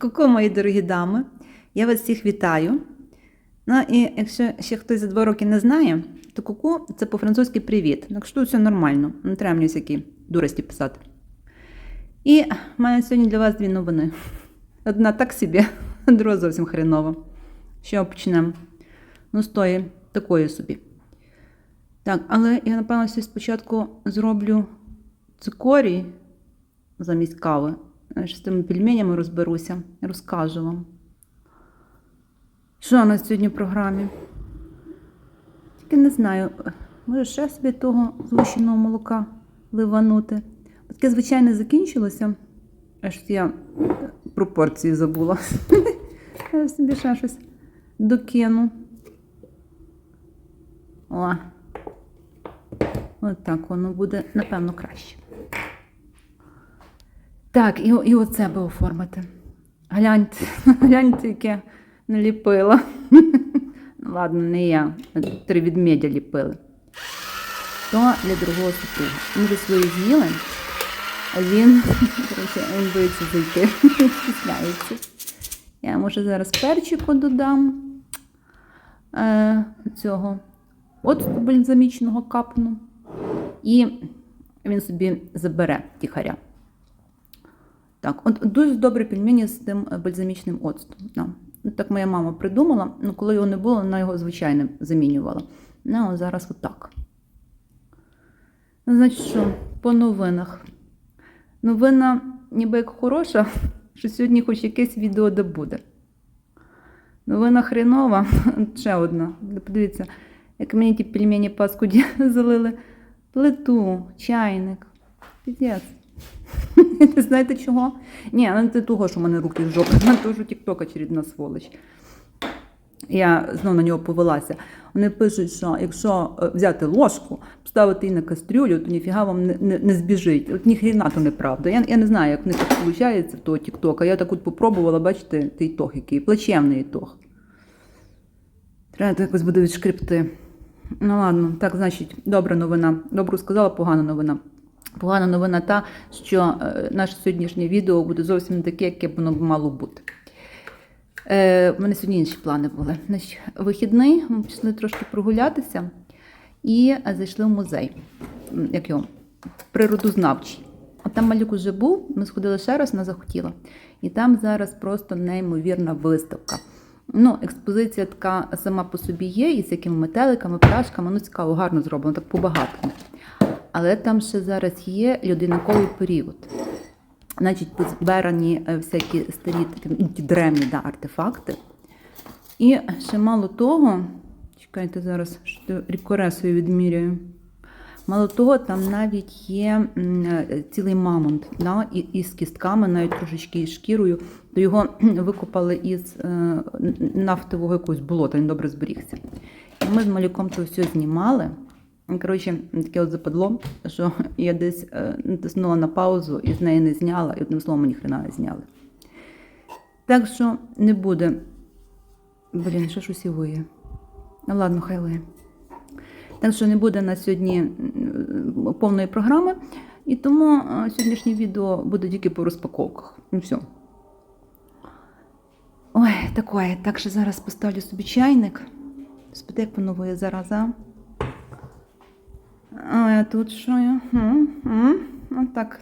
Ку-ку, мої дорогі дами, я вас всіх вітаю. Ну і якщо ще хтось за два роки не знає, то куку це по-французьки привіт. Так що все нормально, не треба мені всякі дурості писати. І мене сьогодні для вас дві новини. Одна так собі, друга зовсім хренова. Що почнемо? Ну, з тої, такої собі. Так, але я, напевно, спочатку зроблю цикорій замість кави. З тими пельменями розберуся, розкажу вам. Що у нас сьогодні в програмі? Тільки не знаю, може ще собі того згущеного молока ливанути. Таке, звичайно, закінчилося. Аж я пропорції забула. Я собі ще щось докину. О. От так воно буде, напевно, краще. Так, і, і оце би оформити. Гляньте, гляньте, яке наліпила. Ну, Ладно, не я. Три відмедя ліпили. То для другого супруга. Ми вже свої з'їли, а він, коротше, він боїться зайти, стісняється. Я може зараз перчику додам е, цього оцту бальзамічного капну. І він собі забере тихаря. Так, от дуже добре пельмені з тим е, бальзамічним оцтом. Да. Так моя мама придумала, ну коли його не було, вона його звичайним замінювала. Ну, а зараз отак. Ну, значить, що, по новинах. Новина ніби як хороша, що сьогодні хоч якесь відео де буде. Новина хренова, ще одна. Подивіться, як мені ті пельмені паскуді залили. Плиту, чайник. Піздець. Знаєте чого? Ні, не те того, що в мене руки в жопі, а того, що тік-ток очередна сволоч. Я знову на нього повелася. Вони пишуть, що якщо е, взяти ложку, поставити її на кастрюлю, то ніфіга вам не, не, не збіжить. От ніхрена то неправда. Я, я не знаю, як в них так виходить в того тік-тока. Я так от попробувала, бачите, той тох який, плачевний тох. Треба якось буде відшкрипти. Ну ладно, так, значить, добра новина. Добру сказала, погана новина. Погана новина та, що е, наше сьогоднішнє відео буде зовсім не таке, яке б воно мало бути. Е, У мене сьогодні інші плани були. Значить, вихідний, ми пішли трошки прогулятися і зайшли в музей. Як його? Природознавчий. От там малюк уже був, ми сходили ще раз, вона захотіла. І там зараз просто неймовірна виставка. Ну, експозиція така сама по собі є, із якими метеликами, пташками. Ну, цікаво, гарно зроблено, так побагато. Але там ще зараз є людинаковий період. Значить, збирані е, всякі старі такі, ну, древні да, артефакти. І ще мало того, чекайте зараз, що рікоресою відміряю. Мало того, там навіть є е, цілий мамонт да, і, кістками, навіть трошечки із шкірою. То його викопали із е, нафтового якогось болота, він добре зберігся. І ми з малюком це все знімали. Коротше, таке от западло, що я десь е, натиснула на паузу і з неї не зняла, і одним словом ніхрена не зняли. Так що не буде. Блін, що ж усівує. Ну ладно, хай лиє. Так що не буде на сьогодні повної програми, і тому е, сьогоднішнє відео буде тільки по розпаковках. Ну все. Ой, такое. Так що зараз поставлю собі чайник. Як воно виє зараза. А а тут що я? М, м, От так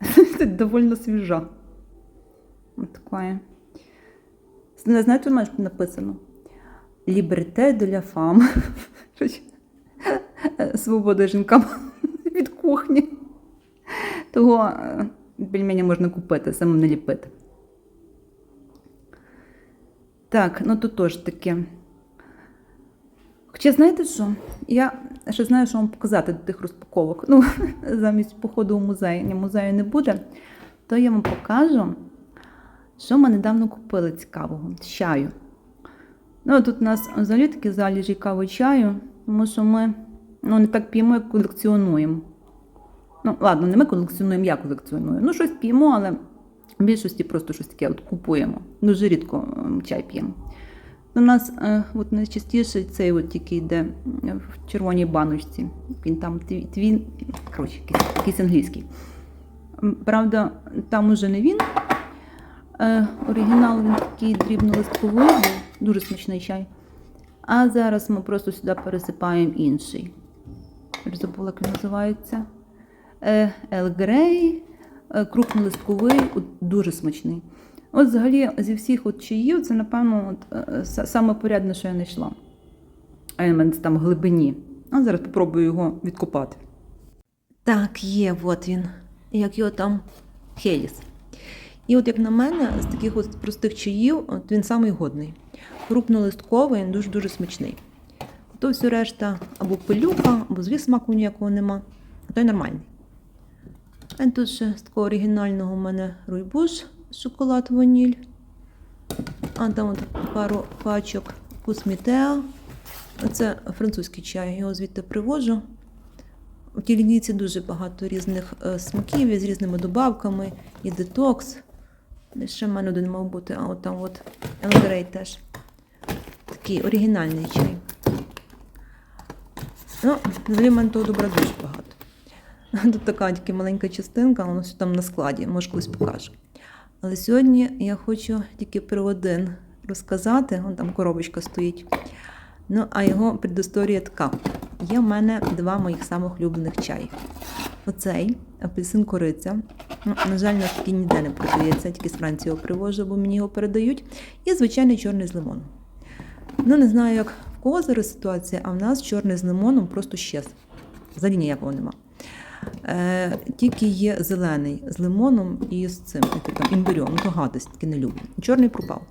от. Тут довольно свіжа. От такое. Не знаєте, що тут написано? Ліберте la femme. Свобода жінкам від кухні. Того пельмені можна купити, самим не ліпити. Так, ну тут теж таке. Хоча знаєте що? Я ще знаю, що вам показати до тих розпаковок. Ну, замість походу у музей, ні, музею не буде, то я вам покажу, що ми недавно купили цікавого чаю. Ну, тут у нас взагалі такі залежі кави чаю, тому що ми ну, не так п'ємо, як колекціонуємо. Ну, ладно, не ми колекціонуємо, я колекціоную. Ну, щось п'ємо, але в більшості просто щось таке от купуємо. Дуже рідко ем, чай п'ємо. У нас е, от найчастіше цей от тільки йде в червоній баночці. Він там тві- твін, коротше, якийсь, англійський. Правда, там уже не він, Е, оригінал він такий дрібнолистковий, дуже смачний чай. А зараз ми просто сюди пересипаємо інший. Забула, як він називається. Е, Ел Грей, крупнолистковий, дуже смачний. От взагалі зі всіх от чаїв, це, напевно, от, е, саме порядне, що я знайшла. А я мене там глибині. А зараз спробую його відкопати. Так, є, от він. Як його там Хеліс. І от як на мене, з таких от простих чаїв, от він самий годний. Крупнолистковий, він дуже-дуже смачний. То все решта або пилюка, або звіс смаку ніякого нема. А той нормальний. А тут ще з такого оригінального у мене руйбуш, шоколад ваніль. А там от пару пачок Кусмітеа. Це французький чай, його звідти привожу. У тій лінійці дуже багато різних е, смаків і з різними добавками, і детокс. Ще в мене один мав бути, а от там от Елгрей теж. Такий оригінальний чай. Ну, взагалі в мене того добра дуже багато. Тут така тільки маленька частинка, воно все там на складі, може колись покажу. Але сьогодні я хочу тільки про один розказати. Вон там коробочка стоїть. Ну, а його предісторія така. Є в мене два моїх самих улюблених чаї. Оцей апельсин кориця. Ну, на жаль, на такий ніде не продається, тільки з Франції його привожу, бо мені його передають. І звичайний чорний з лимоном. Ну, не знаю, як в кого зараз ситуація, а в нас чорний з лимоном просто щез. Взагалі ніякого нема. Е, тільки є зелений з лимоном і з цим, як там, імбирем, ну то гадость, таки не люблю. Чорний пропав.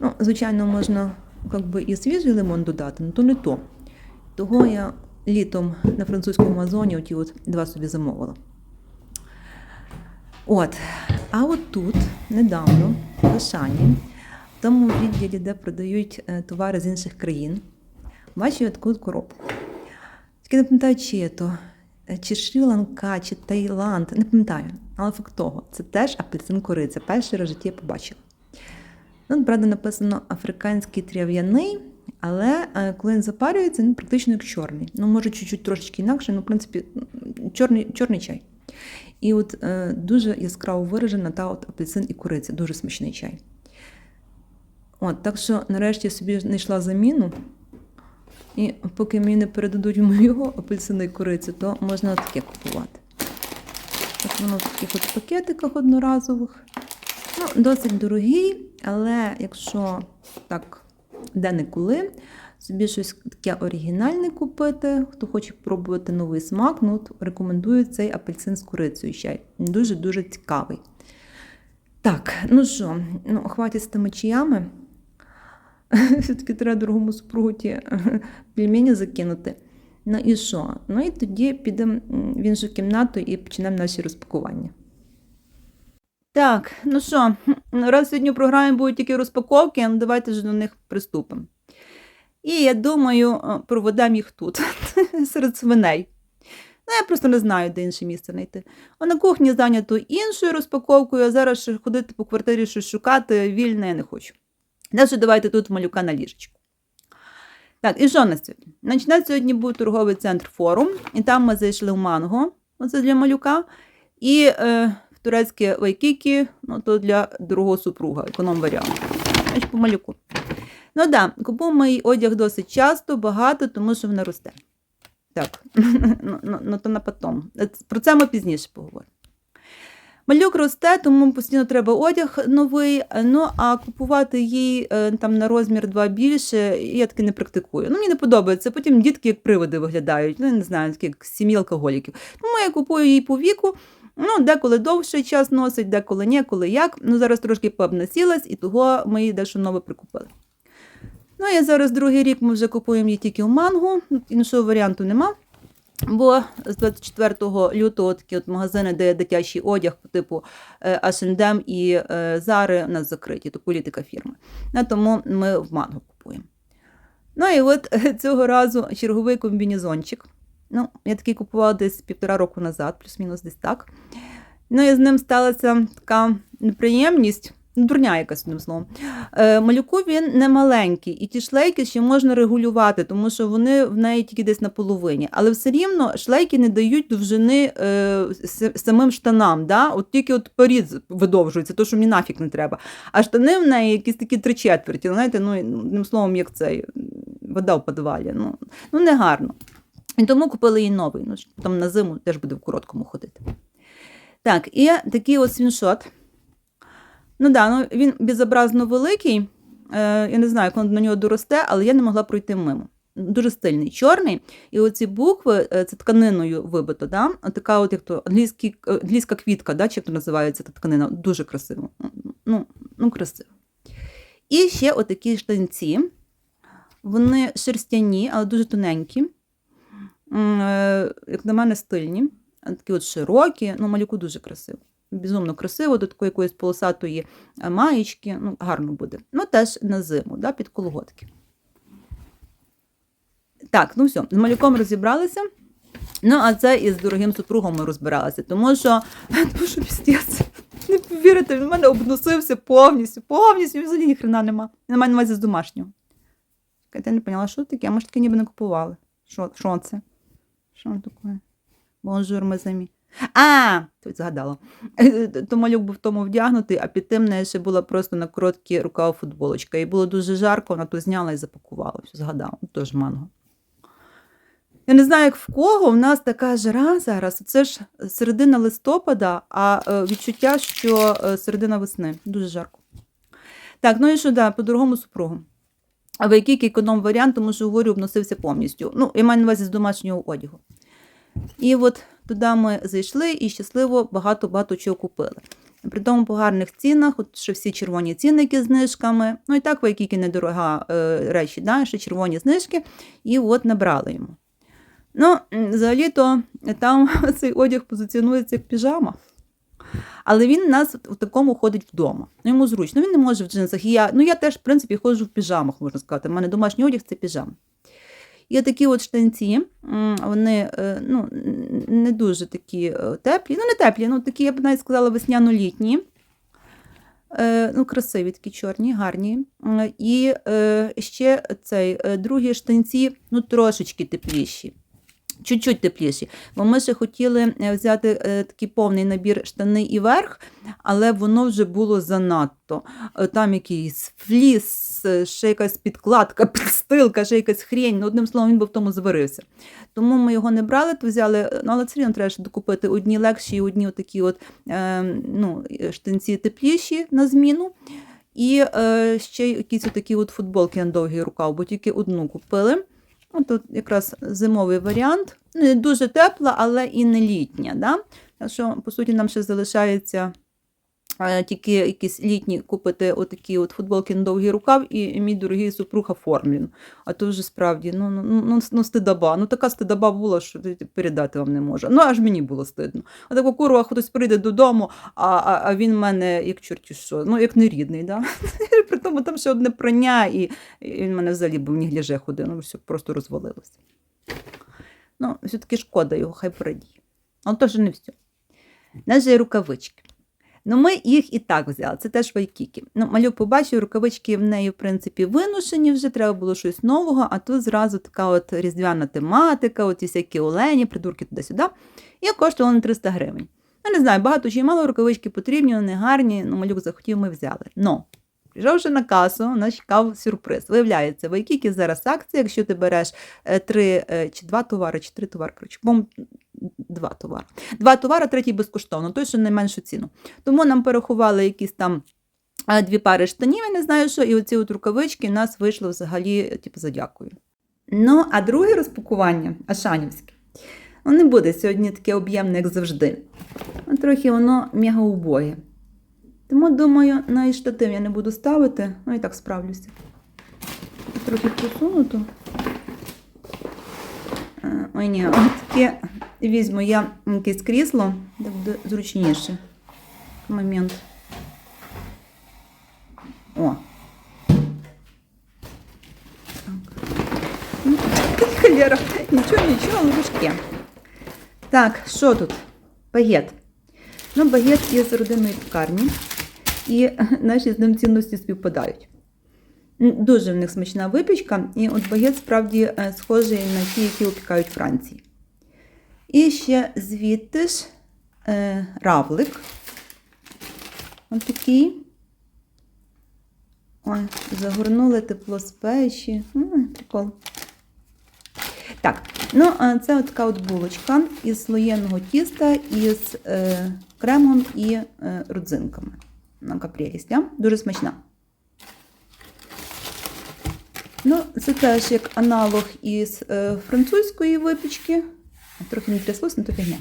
Ну, звичайно, можна би, і свіжий лимон додати, але то не то. Того я літом на французькому Амазоні оті от два собі замовила. От. А от тут недавно в Ашані, в тому відділі, де продають е, товари з інших країн, бачу я таку коробку. Тільки не пам'ятаю, чи то, чи Шрі-Ланка, чи Таїланд, не пам'ятаю. Але факт того, це теж апельсин кориця. Перший раз в житті я побачила. Тут, правда, написано африканський трав'яний, але е, коли він запарюється, він практично як чорний. Ну, може, чуть-чуть трошечки інакше, ну, в принципі, чорний, чорний чай. І от е, дуже яскраво виражена та от апельсин і куриця, дуже смачний чай. От, так що нарешті я собі знайшла заміну. І поки мені не передадуть мою апельсини і курицю, то можна таке купувати. От воно в таких от пакетиках одноразових. Ну, досить дорогий, але якщо так де не коли, собі щось таке оригінальне купити, хто хоче пробувати новий смак, ну, от рекомендую цей апельсин з курицею чай. Дуже-дуже цікавий. Так, ну що, ну, хватить з тими чаями. Все-таки треба дорогому супругу ті пельмені закинути. Ну і що? Ну і тоді підемо в іншу кімнату і почнемо наші розпакування. Так, ну що, раз сьогодні в програмі будуть тільки розпаковки, ну давайте ж до них приступимо. І я думаю, е, проведемо їх тут, серед свиней. Ну, я просто не знаю, де інше місце знайти. А на кухні зайнято іншою розпаковкою, а зараз ходити по квартирі щось шукати вільне я не хочу. Далі давайте тут малюка на ліжечку. Так, і що на сьогодні? Значить, на сьогодні був торговий центр форум, і там ми зайшли в манго, оце для малюка, і е, в турецьке вайкікі, ну то для другого супруга, економ варіант. Значить, по малюку. Ну так, да, купуємо їй одяг досить часто, багато, тому що вона росте. Так, ну, ну, ну то на потом. Про це ми пізніше поговоримо. Малюк росте, тому постійно треба одяг новий. Ну а купувати їй е, там на розмір 2 більше, я таки не практикую. Ну, мені не подобається. Потім дітки як приводи виглядають. Ну, я не знаю, як сім'ї алкоголіків. Тому я купую їй по віку. Ну, деколи довший час носить, деколи ні, коли як. Ну, зараз трошки пообнасілась, і того ми їй дещо нове прикупили. Ну, я зараз другий рік ми вже купуємо її тільки в мангу, іншого варіанту нема. Бо з 24 лютого такі от магазини, де дитячий одяг по типу е, H&M і е, Zara, у нас закриті, то політика фірми. Тому ми в манго купуємо. Ну і от цього разу черговий комбінезончик. Ну, я такий купувала десь півтора року назад, плюс-мінус десь так. Ну і з ним сталася така неприємність. Ну, Дурня якась одним словом. Е, малюку він не маленький, і ті шлейки ще можна регулювати, тому що вони в неї тільки десь на половині. Але все рівно шлейки не дають довжини е, самим штанам. Да? От тільки от порід видовжується, то що мені нафіг не треба. А штани в неї якісь такі три четверті. Знаєте, ну одним словом, як цей вода в підвалі. Ну, ну не гарно. І тому купили їй новий. Ну, там на зиму теж буде в короткому ходити. Так, і такий ось свіншот. Ну да, ну він безобразно великий. Е, я не знаю, як на нього доросте, але я не могла пройти мимо. Дуже стильний, чорний. І оці букви, е, це тканиною вибито, да? Така от як то е, англійська квітка, да? чи як то називається та тканина, дуже красиво. Ну, ну, красиво. І ще отакі штанці. Вони шерстяні, але дуже тоненькі. Як на мене, стильні. Такі от широкі, ну, малюку дуже красиво. Безумно красиво, до такої якоїсь полосатої е, маєчки, ну, гарно буде. Ну, теж на зиму, да, під колготки. Так, ну все, з малюком розібралися. Ну, а це із дорогим супругом ми розбиралися, тому що, тому що пістець, не повірите, він в мене обносився повністю, повністю, і взагалі ні хрена нема. На мене увазі з домашнього. Я не поняла, що таке, а може таке ніби не купували. Що, це? Що таке? Бонжур, ми самі. А, тут згадала. То малюк був тому вдягнутий, а під тим неї ще була просто на короткі рукава футболочка. І було дуже жарко, вона то зняла і запакувала. Все згадала. Теж манго. Я не знаю, як в кого, в нас така жара зараз. Це ж середина листопада, а е, відчуття, що е, середина весни. Дуже жарко. Так, ну і що, да, по другому супругу. А в який економ варіант, тому що говорю, обносився повністю. Ну, я маю на увазі з домашнього одягу. І от туди ми зайшли і щасливо багато-багато чого купили. При тому по гарних цінах, от ще всі червоні цінники з знижками. Ну і так, які недорога е, речі, да, ще червоні знижки, і от набрали йому. Ну, взагалі-то там цей одяг позиціонується як піжама. Але він у нас в такому ходить вдома. Ну, йому зручно. Він не може в джинсах. І я, ну, я теж, в принципі, ходжу в піжамах, можна сказати. У мене домашній одяг це піжама. І такі от штанці, вони е, ну, не дуже такі е, теплі. Ну, не теплі, ну такі, я б навіть сказала, весняно-літні. Е, Ну, красиві, такі чорні, гарні. І ще цей другі штанці, ну, трошечки тепліші. Чуть-чуть тепліші. Бо ми ще хотіли е, взяти е, такий повний набір штани і верх, але воно вже було занадто. Е, Там якийсь фліс, ще якась підкладка, підстилка, ще якась хрень. Ну, одним словом, він би в тому зварився. Тому ми його не брали, то взяли, ну, але все рівно треба ще докупити одні легші і одні такі от, е, ну, штанці тепліші на зміну. І е, ще якісь такі от футболки на довгий рукав, бо тільки одну купили. От тут якраз зимовий варіант. Не дуже тепла, але і не літня. Да? Так що, по суті, нам ще залишається тільки якісь літні купити отакі от футболки на довгий рукав, і мій дорогий супруг оформлен. А то вже справді ну, ну, ну, ну, ну стидаба. Ну така стидаба була, що передати вам не можу. Ну аж мені було стидно. А тако курва, хтось прийде додому, а, а, а він в мене як чорті що, ну як не рідний. Да? При тому там ще одне прання, і, і він мене взагалі був ні гляже ходив, ну все просто розвалилося. Ну, все-таки шкода його, хай порадіє. Але теж не все. У нас же є рукавички. Ну, ми їх і так взяли. Це теж вайкіки. Ну, малюк побачив, рукавички в неї, в принципі, виношені вже, треба було щось нового, а тут зразу така от різдвяна тематика, от всякі олені, придурки туди-сюди. І коштувало на 300 гривень. Я не знаю, багато чи мало рукавички потрібні, вони гарні, ну, малюк захотів, ми взяли. Но, прийшовши на касу, нас чекав сюрприз. Виявляється, в Айкікі зараз акція, якщо ти береш е, три е, чи два товари, чи три товари, коротше, два товари. Два товари, третій безкоштовно, той, що найменшу ціну. Тому нам порахували якісь там е, дві пари штанів, я не знаю що, і оці от рукавички в нас вийшло взагалі, типу, за дякую. Ну, а друге розпакування, Ашанівське, ну, не буде сьогодні таке об'ємне, як завжди. Трохи воно мега убоє. Тому, думаю, на і штатив я не буду ставити, ну і так справлюся. Трохи посунуто. Е, Ой, ні, таке візьму я якесь крісло, де буде зручніше. Момент. О. Так. Ну, Холєра. Нічого, нічого, важке. Так, що тут? Багет. Ну, багет є з родинної пекарні. і наші з ним цінності співпадають. Дуже в них смачна випічка, і от багет справді е, схожий на ті, які опікають Франції. І ще звідти ж е, равлик. Ось такий. Ой, загорнули тепло з печі. Прикол. Так, ну це така от булочка із слоєного тіста із е, кремом і е, родзинками. На а? Дуже смачна. Ну, це теж як аналог із е, французької випічки. Трохи не тряслося, не то фігня.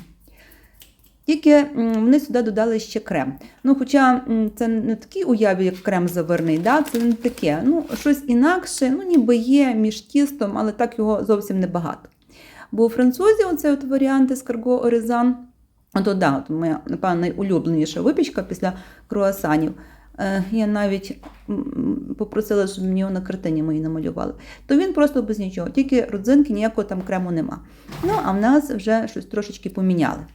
Тільки вони сюди додали ще крем. Ну, хоча це не такий уяві, як крем заварний, да? це не таке. Ну, щось інакше, ну, ніби є між тістом, але так його зовсім небагато. Бо у французів оцей от варіант ескарго орезан, то да, от моя, напевно, найулюбленіша випічка після круасанів. Е, Я навіть попросила, щоб мені його на картині мої намалювали. То він просто без нічого, тільки родзинки, ніякого там крему нема. Ну, а в нас вже щось трошечки поміняли.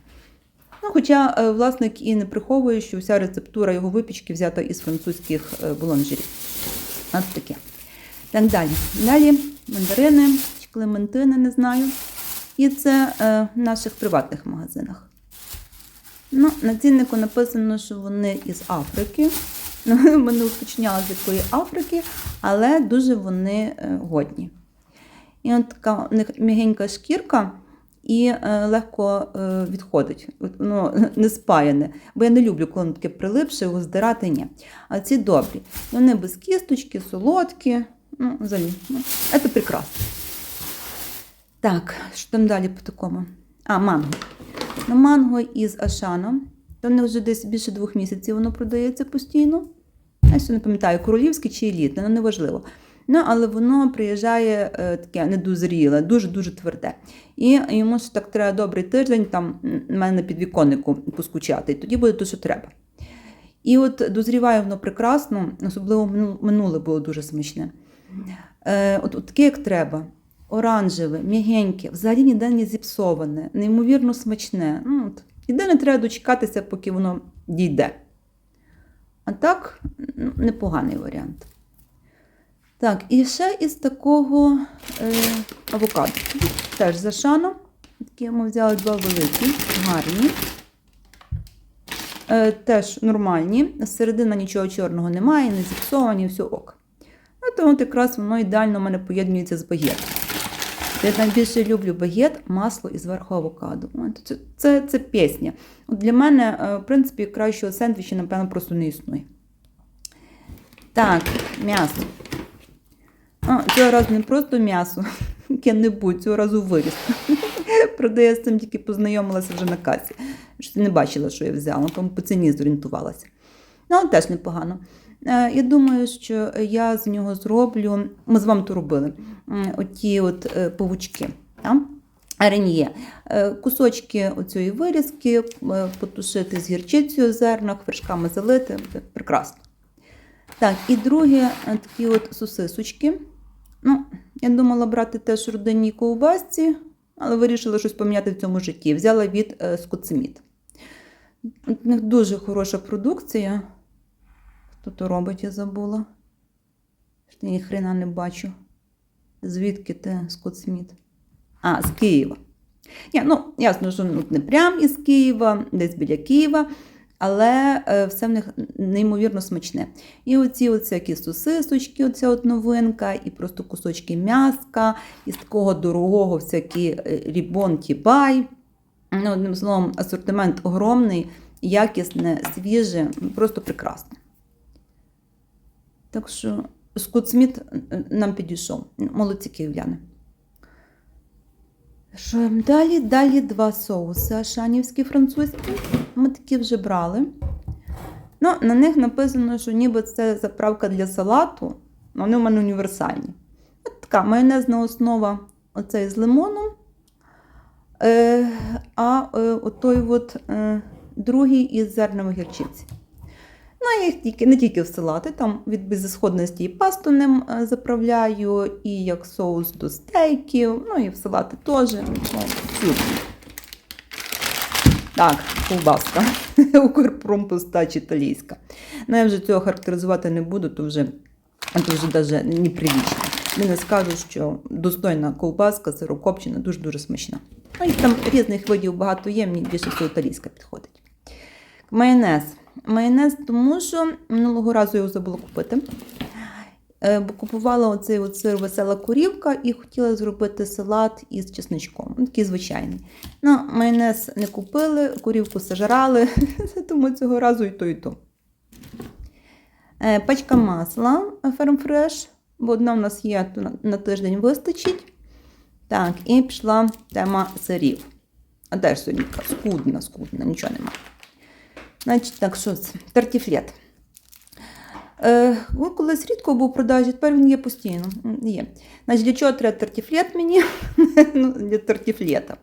Ну, хоча е, власник і не приховує, що вся рецептура його випічки взята із французьких е, булонжерів. Ось таке. Так далі. Далі мандарини чи клементини, не знаю. І це в наших приватних магазинах. Ну, на ціннику написано, що вони із Африки. Ну, Ми уточняли, з якої Африки, але дуже вони е, годні. І от така у них м'ягенька шкірка і е, легко е, відходить. Воно не спаяне. Бо я не люблю, коли таке прилипше, його здирати ні. А ці добрі. Вони без кісточки, солодкі. Ну, взагалі, ну, це прекрасно. Так, що там далі по такому? А, манго. Ну, манго із Ашаном. В них вже десь більше двох місяців воно продається постійно. Я ще не пам'ятаю, королівське чи елітне, ну неважливо. Ну, але воно приїжджає е, таке недозріле, дуже-дуже тверде. І йому ж так треба добрий тиждень, там мене на підвіконнику поскучати, і тоді буде те, що треба. І от дозріває воно прекрасно, особливо минуле було дуже смачне. Е, от, от таке, як треба. Оранжеве, м'ягеньке, взагалі ніде не зіпсоване, неймовірно смачне. Ну, от. Єдине, треба дочекатися, поки воно дійде. А так, ну, непоганий варіант. Так, і ще із такого е, авокадо. Теж за шаном. Такі ми взяли два великі, гарні. Е, теж нормальні. Середина нічого чорного немає, не зіпсовані, все ок. Ну, то от якраз воно ідеально в мене поєднується з багетом. Я найбільше люблю багет, масло і зверху авокадо. Це, це, це пісня. Для мене, е, в принципі, кращого сендвіча, напевно, просто не існує. Так, м'ясо. А, цього разу не просто м'ясо, яке-небудь, цього разу виріс. Правда, я з цим тільки познайомилася вже на касі. Що не бачила, що я взяла, тому по ціні зорієнтувалася. Ну, теж непогано. Е, Я думаю, що я з нього зроблю. Ми з вами то робили. Оті от е, павучки. та? Ареньє. Е, Кусочки оцієї вирізки потушити з гірчицею в зернах, вершками залити. Прекрасно. Так, і друге, е, такі от сосисочки. Ну, я думала брати теж родинній ковбасці, але вирішила щось поміняти в цьому житті. Взяла від Скотсміт. У них дуже хороша продукція. То робить, я забула. Що ні хрена не бачу. Звідки ти, Скотт Сміт? А, з Києва. Ні, ну, ясно, що ну, не прям із Києва, десь біля Києва, але е, все в них неймовірно смачне. І оці всякі сосисочки, оця от новинка, і просто кусочки м'яска, і з такого дорогого всякі е, рібон тібай. Ну, одним словом, асортимент огромний, якісне, свіже, просто прекрасно. Так що Скотт Сміт е, нам підійшов. Молодці київляни. Що далі? Далі два соуси ашанівські, французькі. Ми такі вже брали. Ну, на них написано, що ніби це заправка для салату, вони в мене універсальні. От така майонезна основа оцей з лимоном. Е, а е, отой от, е, другий із зернової гірчиці. Ну, я їх тільки, не тільки в салати, там від безісходності і пасту ним е, заправляю, і як соус до стейків, ну і в салати теж. Ну. Так, ковбаска. Укрпромпостач італійська. Ну, я вже цього характеризувати не буду, то вже, то вже навіть неприлічно. Не скажу, що достойна ковбаска, сирокопчена, дуже-дуже смачна. Ну, і там різних видів багато є, мені більше всього італійська підходить. Майонез. Майонез, тому що минулого разу його забула купити. Е, купувала оцей от сир весела корівка і хотіла зробити салат із чесничком. Ну, Такий звичайний. Ну, майонез не купили, корівку сожрали, тому цього разу і то, і то. Е, Пачка масла Fresh, бо одна у нас є, то на, тиждень вистачить. Так, і пішла тема сирів. А теж сьогодні скудна, скудна, нічого нема. Значить, так, що це? Тартіфлет. Е, ну, колись рідко був продажі, тепер він є постійно. Є. Значить, для чого треба тартіфлет мені? ну, для тартіфлета.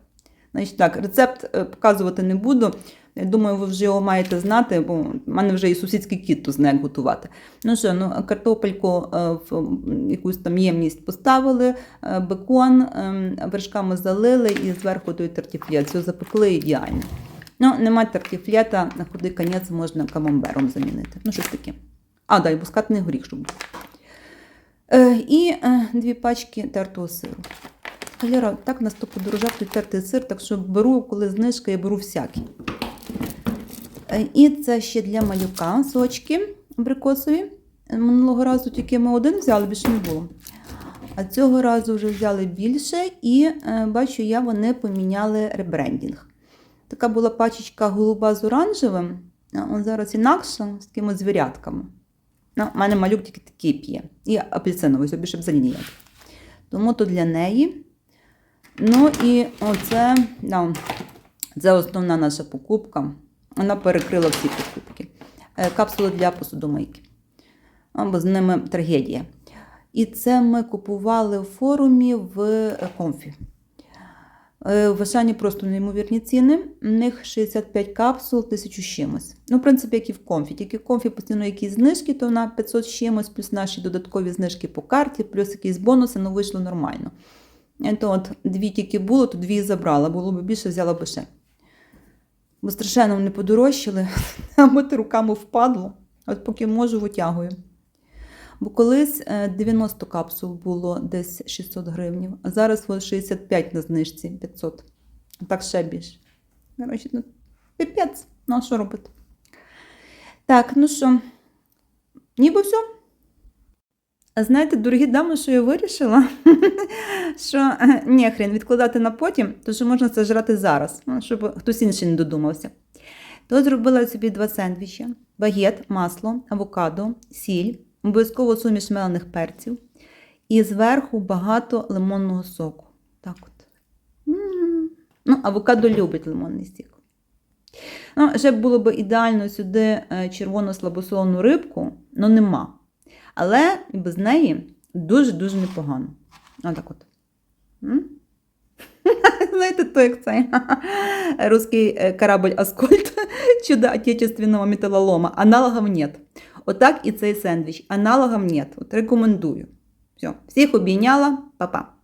Значить, так, рецепт е, показувати не буду. Я думаю, ви вже його маєте знати, бо в мене вже і сусідський кіт тут знає, готувати. Ну що, ну, картопельку е, в якусь там ємність поставили, е, бекон е, вершками залили і зверху той тартіфлет. Все запекли ідеально. Ну, немає тартіфлета, на худий конець можна камамбером замінити. Ну, щось таке. А, да, і бускатний горіх, щоб був. Е, і е, дві пачки тертого сиру. Валера, так нас то подорожав той тертий сир, так що беру, коли знижка, я беру всякий. Е, І це ще для малюка сочки абрикосові. Минулого разу тільки ми один взяли, більше не було. А цього разу вже взяли більше, і е, бачу, я вони поміняли ребрендінг. Така була пачечка голуба з оранжевим, он зараз інакша з такими звірятками. Ну, у мене малюк тільки такий п'є. І апельсиновий, все більше взагалі ніяк. Тому то для неї. Ну і оце, да, це основна наша покупка. Вона перекрила всі покупки. Е, Капсули для посудомийки. Бо з ними трагедія. І це ми купували в форумі в е, Комфі. Е, В просто неймовірні ціни. У них 65 капсул, 1000 з чимось. Ну, в принципі, як і в комфі. Тільки в комфі постійно якісь знижки, то на 500 з чимось, плюс наші додаткові знижки по карті, плюс якісь бонуси, ну вийшло нормально. Е, То от дві тільки було, то дві забрала. Було б більше, взяла б ще. Бо страшенно вони подорожчали, а мити руками впадло. От поки можу, витягую. Бо колись е, 90 капсул було десь 600 гривень, а зараз 65 на знижці 500. Так ще більше. Коротше, ну, піпець. Ну, а що робити? Так, ну що, ніби все. А знаєте, дорогі дами, що я вирішила? що е, ні, відкладати на потім, то що можна це жрати зараз, ну, щоб хтось інший не додумався. То зробила собі два сендвічі: багет, масло, авокадо, сіль, обов'язково суміш мелених перців. І зверху багато лимонного соку. Так от. Ну, авокадо любить лимонний сік. Ну, ще було б ідеально сюди е, червону слабосолену рибку, але нема. Але без неї дуже-дуже непогано. Отак от. Знаєте, то як цей русський е, корабль Аскольд, чудо отечественного металлолома. Аналогов нет. Отак і цей сендвіч. Аналогом нет. От рекомендую. Все. Всіх обійняла. Па-па.